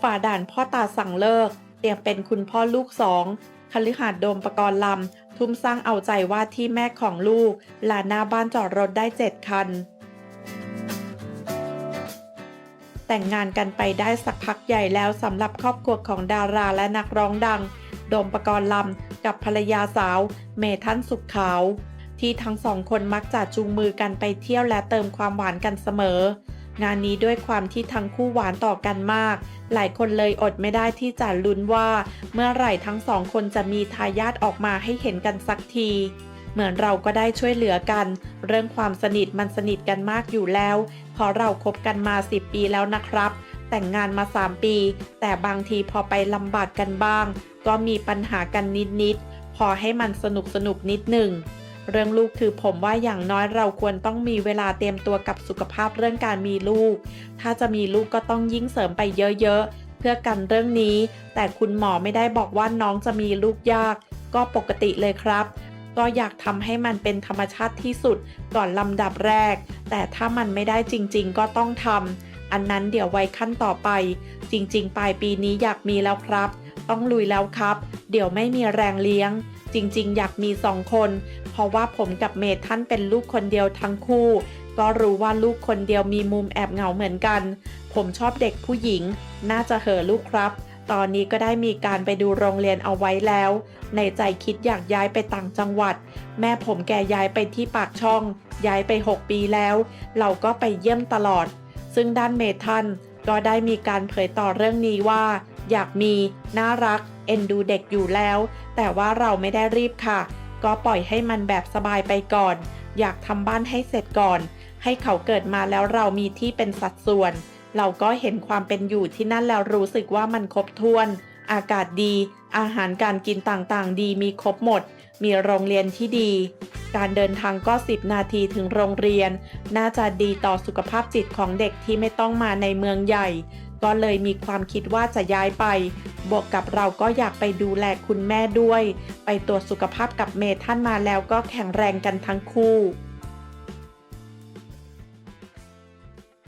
ฝ่าด่านพ่อตาสั่งเลิก เตรียมเป็นคุณพ่อลูกสองคฤหาสน์โดมประกรณ์ลำ ทุ่มสร้างเอาใจว่าที่แม่ของลูก ลานหน้าบ้านจอดรถได้เจ็ดคัน แต่งงานกันไปได้สักพักใหญ่แล้วสำหรับครอบครัวของดาราและนักร้องดัง โดมประกรณ์ลำ กับภรรยาสาว เมทันสุขขาว ที่ทั้งสองคนมักจะจูงมือกันไปเที่ยวและเติมความหวานกันเสมอ งานนี้ด้วยความที่ทั้งคู่หวานต่อกันมาก หลายคนเลยอดไม่ได้ที่จะลุ้นว่า เมื่อไหร่ทั้งสองคนจะมีทายาทออกมาให้เห็นกันสักทีเหมือนเราก็ได้ช่วยเหลือกัน เรื่องความสนิทมันสนิทกันมากอยู่แล้วเพราะเราคบกันมา 10 ปีแล้วนะครับ แต่งงานมา 3 ปี แต่บางทีพอไปลำบากกันบ้าง ก็มีปัญหากันนิดๆพอให้มันสนุกสนุกนิดหนึ่ง เรื่องลูกคือผมว่าอย่างน้อยเราควรต้องมีเวลาเตรียมตัวกับสุขภาพเรื่องการมีลูก ถ้าจะมีลูกก็ต้องยิ่งเสริมไปเยอะๆ เพื่อกันเรื่องนี้ แต่คุณหมอไม่ได้บอกว่าน้องจะมีลูกยาก ก็ปกติเลยครับ ก็อยากทำให้มันเป็นธรรมชาติที่สุดก่อนลำดับแรก แต่ถ้ามันไม่ได้จริง ๆ ก็ต้องทำอันนั้นเดี๋ยวไว้ขั้นต่อไป จริง ๆ ปลายปีนี้อยากมีแล้วครับ ต้องลุยแล้วครับ เดี๋ยวไม่มีแรงเลี้ยง จริงๆ อยากมีสองคน เพราะว่าผมกับเมท่านเป็นลูกคนเดียวทั้งคู่ ก็รู้ว่าลูกคนเดียวมีมุมแอบเหงาเหมือนกัน ผมชอบเด็กผู้หญิง น่าจะเหอลูกครับ ตอนนี้ก็ได้มีการไปดูโรงเรียนเอาไว้แล้ว ในใจคิดอยากย้ายไปต่างจังหวัด แม่ผมแกย้ายไปที่ปากช่อง ย้ายไป 6 ปีแล้ว เราก็ไปเยี่ยมตลอด ซึ่งด้านเมทันก็ได้มีการเผยต่อเรื่องนี้ว่า อยากมี น่ารัก เอ็นดูเด็กอยู่แล้ว แต่ว่าเราไม่ได้รีบค่ะ ก็ปล่อยให้มันแบบสบายไปก่อน อยากทำบ้านให้เสร็จก่อน ให้เขาเกิดมาแล้วเรามีที่เป็นสัดส่วน เราก็เห็นความเป็นอยู่ที่นั่นแล้วรู้สึกว่ามันครบถ้วน อากาศดี อาหารการกินต่างๆ ดีมีครบหมด มีโรงเรียนที่ดี การเดินทางก็ 10 นาทีถึงโรงเรียน น่าจะดีต่อสุขภาพจิตของเด็กที่ไม่ต้องมาในเมืองใหญ่ ก็เลยมีความคิดว่าจะย้ายไป บวกกับเราก็อยากไปดูแลคุณแม่ด้วย ไปตรวจสุขภาพกับเมท่านมาแล้วก็แข็งแรงกันทั้งคู่